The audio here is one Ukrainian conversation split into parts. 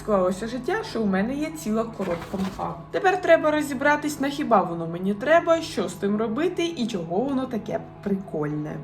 склалося життя, що у мене є ціла коробка мха. Тепер треба розібратись, на хіба воно мені треба, що з тим робити і чого воно таке прикольне.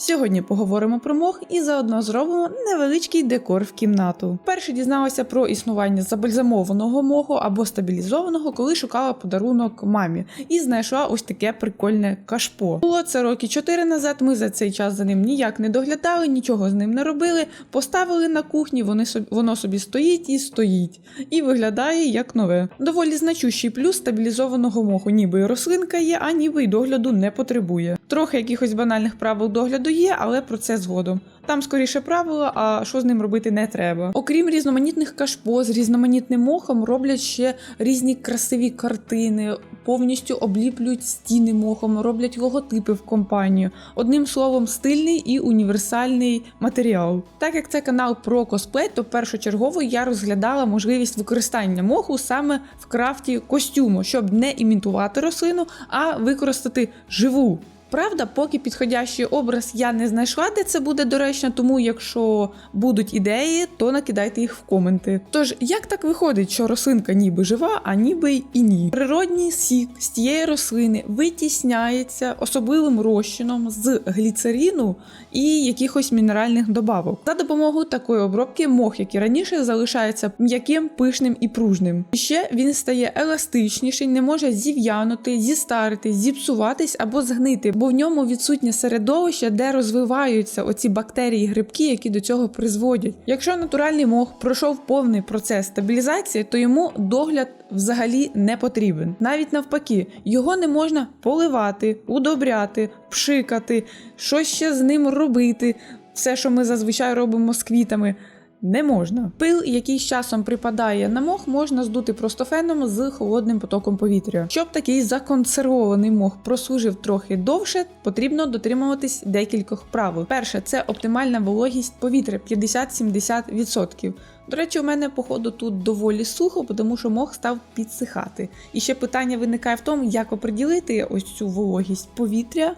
Сьогодні поговоримо про мох і заодно зробимо невеличкий декор в кімнату. Перше дізналася про існування забальзамованого моху або стабілізованого, коли шукала подарунок мамі, і знайшла ось таке прикольне кашпо. Було це роки 4 назад. Ми за цей час за ним ніяк не доглядали, нічого з ним не робили. Поставили на кухні, вони воно собі стоїть і стоїть, і виглядає як нове. Доволі значущий плюс стабілізованого моху, ніби і рослинка є, а ніби й догляду не потребує. Трохи якихось банальних правил догляду є, але про це згодом. Там скоріше правила, а що з ним робити не треба. Окрім різноманітних кашпо з різноманітним мохом, роблять ще різні красиві картини, повністю обліплюють стіни мохом, роблять логотипи в компанію. Одним словом, стильний і універсальний матеріал. Так як це канал про косплей, то першочергово я розглядала можливість використання моху саме в крафті костюму, щоб не імітувати рослину, а використати живу. Правда, поки підходящий образ я не знайшла, де це буде доречно, тому якщо будуть ідеї, то накидайте їх в коменти. Тож, як так виходить, що рослинка ніби жива, а ніби і ні? Природній сік з тієї рослини витісняється особливим розчином з гліцеріну і якихось мінеральних добавок. За допомогою такої обробки мох, як і раніше, залишається м'яким, пишним і пружним. І ще він стає еластичніший, не може зів'янути, зістарити, зіпсуватись або згнити, бо в ньому відсутнє середовище, де розвиваються оці бактерії, грибки, які до цього призводять. Якщо натуральний мох пройшов повний процес стабілізації, то йому догляд взагалі не потрібен. Навіть навпаки, його не можна поливати, удобряти, пшикати, щось ще з ним робити. Все, що ми зазвичай робимо з квітами. Не можна. Пил, який з часом припадає на мох, можна здути просто феном з холодним потоком повітря. Щоб такий законсервований мох прослужив трохи довше, потрібно дотримуватись декількох правил. Перше, це оптимальна вологість повітря 50-70%. До речі, у мене, походу, тут доволі сухо, тому що мох став підсихати. І ще питання виникає в тому, як оприділити ось цю вологість повітря.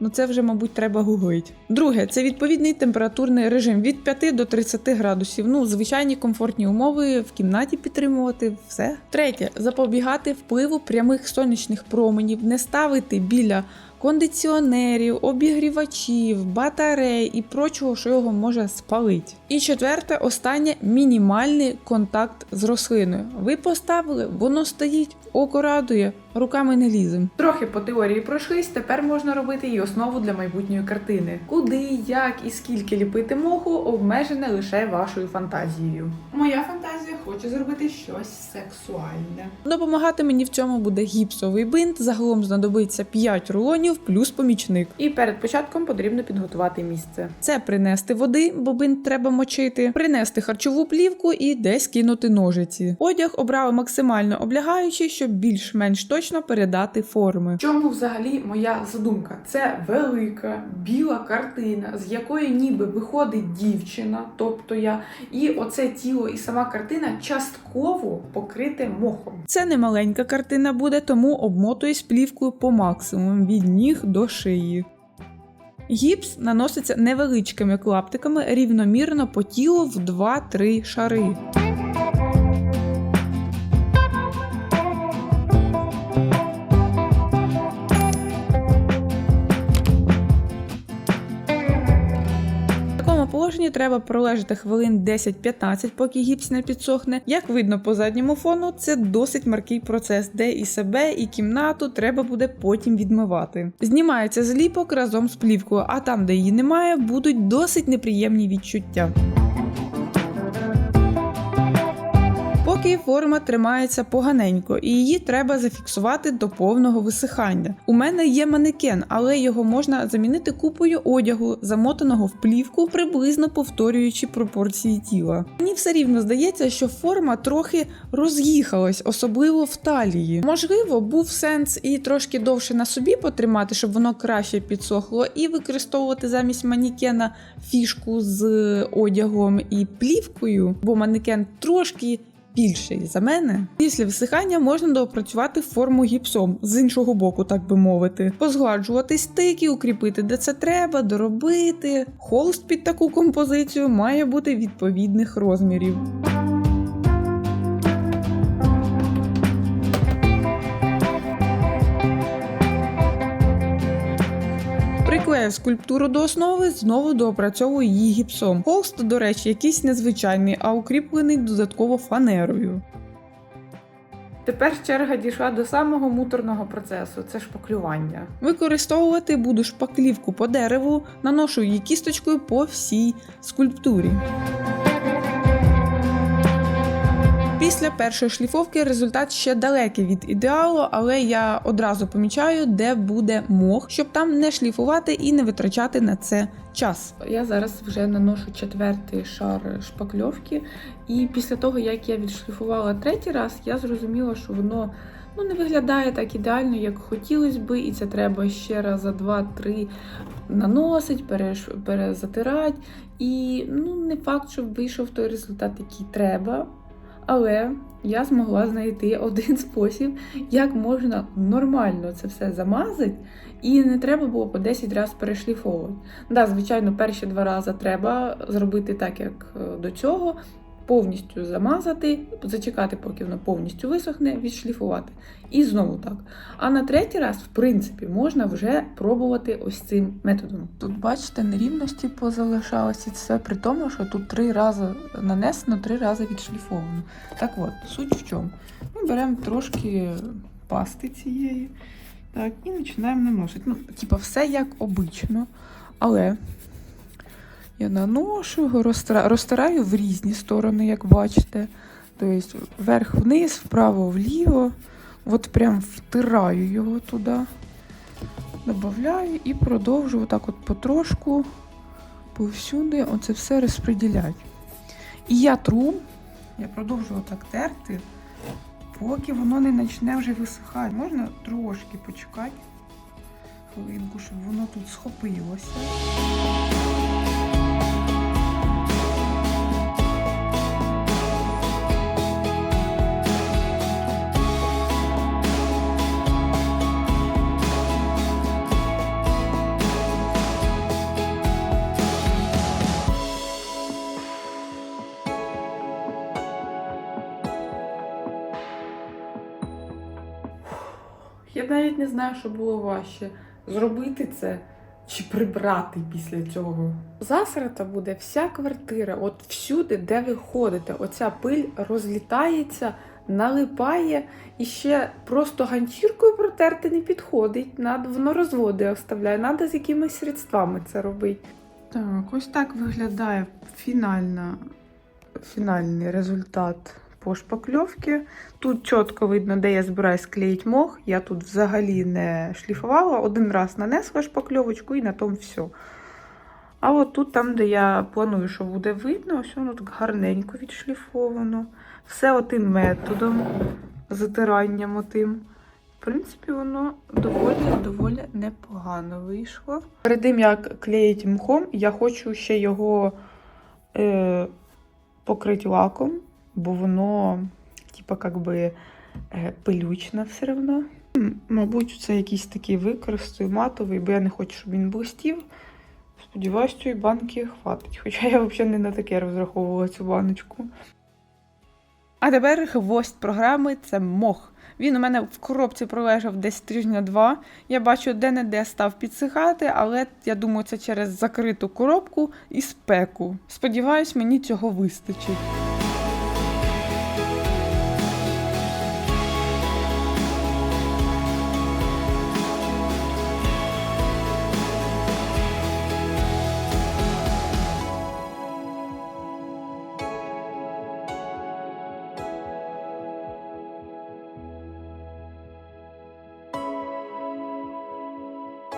Ну, це вже, мабуть, треба гуглить. Друге, це відповідний температурний режим від 5 до 30 градусів. Ну, звичайні комфортні умови в кімнаті підтримувати все. Третє, запобігати впливу прямих сонячних променів, не ставити біля кондиціонерів, обігрівачів, батарей і прочого, що його може спалити. І четверте, останнє мінімальний контакт з рослиною. Ви поставили, воно стоїть, око радує, руками не лізем. Трохи по теорії пройшлись, тепер можна робити і основу для майбутньої картини. Куди, як і скільки ліпити моху обмежене лише вашою фантазією. Моя фантазія хоче зробити щось сексуальне. Допомагати мені в цьому буде гіпсовий бинт. Загалом знадобиться 5 рулонів плюс помічник. І перед початком потрібно підготувати місце. Це принести води, бобин треба мочити, принести харчову плівку і десь кинути ножиці. Одяг обрали максимально облягаючий, щоб більш-менш точно передати форми. В чому взагалі моя задумка? Це велика біла картина, з якої ніби виходить дівчина, тобто я, і оце тіло і сама картина частково покрите мохом. Це не маленька картина буде, тому обмотуюсь плівкою по максимуму від ніг до шиї. Гіпс наноситься невеличкими клаптиками рівномірно по тілу в 2-3 шари. Такому положенні треба пролежати хвилин 10-15, поки гіпс не підсохне. Як видно по задньому фону, це досить маркий процес, де і себе, і кімнату треба буде потім відмивати. Знімається зліпок разом з плівкою, а там, де її немає, будуть досить неприємні відчуття. Поки форма тримається поганенько, і її треба зафіксувати до повного висихання. У мене є манекен, але його можна замінити купою одягу, замотаного в плівку, приблизно повторюючи пропорції тіла. Мені все рівно здається, що форма трохи роз'їхалась, особливо в талії. Можливо, був сенс і трошки довше на собі потримати, щоб воно краще підсохло, і використовувати замість манекена фішку з одягом і плівкою, бо манекен трошки більший за мене. Після висихання можна доопрацювати форму гіпсом з іншого боку, так би мовити, позгладжувати стики, укріпити де це треба, доробити. Холст під таку композицію має бути відповідних розмірів. Приклеїв скульптуру до основи, знову доопрацьовую її гіпсом. Холст, до речі, якийсь незвичайний, а укріплений додатково фанерою. Тепер черга дійшла до самого муторного процесу це шпаклювання. Використовувати буду шпаклівку по дереву, наношу її кісточкою по всій скульптурі. Після першої шліфовки результат ще далекий від ідеалу, але я одразу помічаю, де буде мох, щоб там не шліфувати і не витрачати на це час. Я зараз вже наношу четвертий шар шпакльовки, і після того, як я відшліфувала третій раз, я зрозуміла, що воно ну, не виглядає так ідеально, як хотілося би, і це треба ще раз за два-три наносить, переш... перезатирати. І ну, не факт, щоб вийшов той результат, який треба. Але я змогла знайти один спосіб, як можна нормально це все замазати, і не треба було по 10 разів перешліфовувати. Да, звичайно, перші два рази треба зробити так, як е, до цього, повністю замазати, зачекати, поки воно повністю висохне, відшліфувати. І знову так. А на третій раз, в принципі, можна вже пробувати ось цим методом. Тут, бачите, нерівності позалишалися, це при тому, що тут три рази нанесено, три рази відшліфовано. Так от, суть в чому? Ми беремо трошки пасти цієї так, і починаємо наносити. Ну, типа, все як обично, але я наношу його, розтираю в різні сторони, як бачите. Тобто вверх-вниз, вправо-вліво. От прям втираю його туди, додаю і продовжую отак от потрошку повсюди оце все розподіляти. І я тру, я продовжую так терти, поки воно не почне вже висихати. Можна трошки почекати хвилинку, щоб воно тут схопилося. Я навіть не знаю, що було важче зробити це чи прибрати після цього. Засрата буде вся квартира, от всюди, де ви ходите. Оця пиль розлітається, налипає і ще просто ганчіркою протерти не підходить. Надо, воно розводи оставляє, треба з якимись средствами це робити. Так, ось так виглядає фінальна, фінальний результат по шпакльовці. Тут чітко видно, де я збираюсь склеїти мох. Я тут взагалі не шліфувала. Один раз нанесла шпакльовочку і на тому все. А от тут, там, де я планую, що буде видно, ось воно так гарненько відшліфовано. Все отим методом, затиранням отим. В принципі, воно доволі доволі непогано вийшло. Перед тим, як клеїти мхом, я хочу ще його е, покрити лаком, бо воно, типа, как би, е, пилючне все одно. Мабуть, це якийсь такий використаю матовий, бо я не хочу, щоб він блистів. Сподіваюсь, цієї банки хватить. Хоча я взагалі не на таке розраховувала цю баночку. А тепер гвоздь програми це мох. Він у мене в коробці пролежав десь тижня два. Я бачу, де-не-де став підсихати, але я думаю, це через закриту коробку і спеку. Сподіваюсь, мені цього вистачить.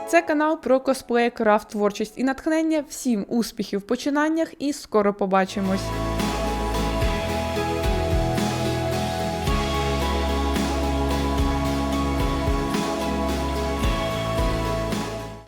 Це канал про косплей, крафт, творчість і натхнення. Всім успіхів в починаннях і скоро побачимось!